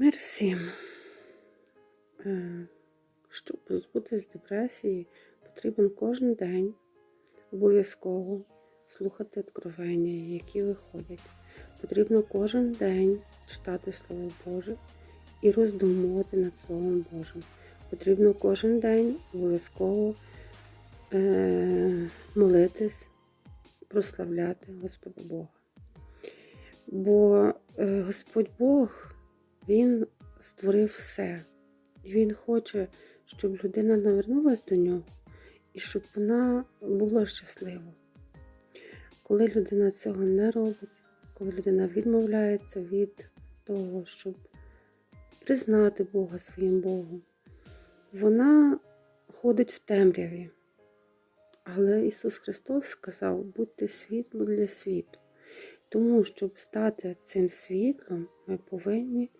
Мир всім. Е, Щоб позбутися депресії, потрібен кожен день обов'язково слухати откровення, які виходять. Потрібно кожен день читати Слово Боже і роздумувати над Словом Божим. Потрібно кожен день обов'язково е, молитись, прославляти Господа Бога. Бо е, Господь Бог, Він створив все. І Він хоче, щоб людина навернулася до нього і щоб вона була щаслива. Коли людина цього не робить, коли людина відмовляється від того, щоб признати Бога своїм Богом, вона ходить в темряві. Але Ісус Христос сказав: будьте світло для світу. Тому, щоб стати цим світлом, ми повинні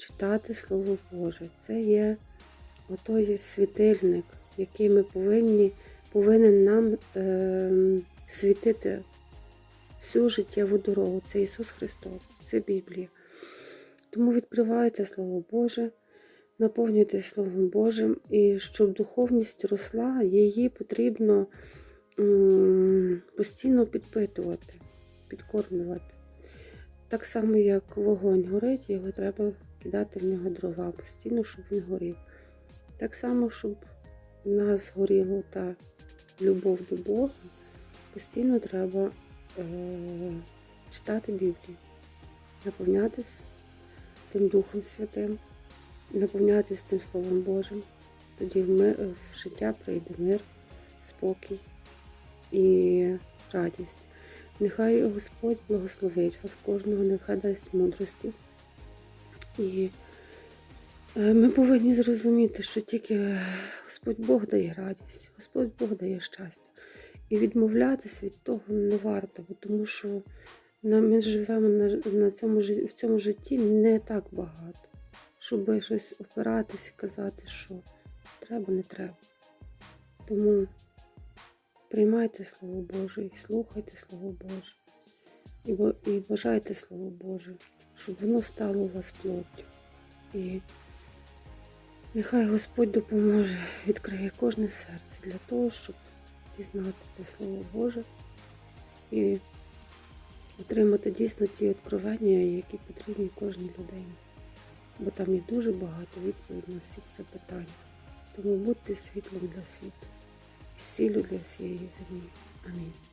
читати Слово Боже. Це є отой світильник, який ми повинні, повинен нам е, світити всю життєву дорогу. Це Ісус Христос, це Біблія. Тому відкривайте Слово Боже, наповнюйте Словом Божим, і щоб духовність росла, її потрібно постійно підпитувати, підкормлювати. Так само, як вогонь горить, його треба кидати в нього дрова постійно, щоб він горів. Так само, щоб в нас горіла та любов до Бога, постійно треба е, читати Біблію, наповнятись тим Духом Святим, наповнятись тим Словом Божим. Тоді в, ми, в життя прийде мир, спокій і радість. Нехай Господь благословить вас кожного, нехай дасть мудрості. І е, ми повинні зрозуміти, що тільки Господь Бог дає радість, Господь Бог дає щастя. І відмовлятись від того не варто, тому що ми живемо на, цьому, в цьому житті не так багато, щоб щось опиратись і казати, що треба, не треба. Тому приймайте Слово Боже і слухайте Слово Боже. І, бажайте Слово Боже, щоб воно стало у вас плоттю. І нехай Господь допоможе, відкриє кожне серце для того, щоб пізнати те Слово Боже і отримати дійсно ті откровення, які потрібні кожній людині. Бо там є дуже багато відповідей на всі запитання. Тому будьте світлом для світу і для всієї землі. Амінь.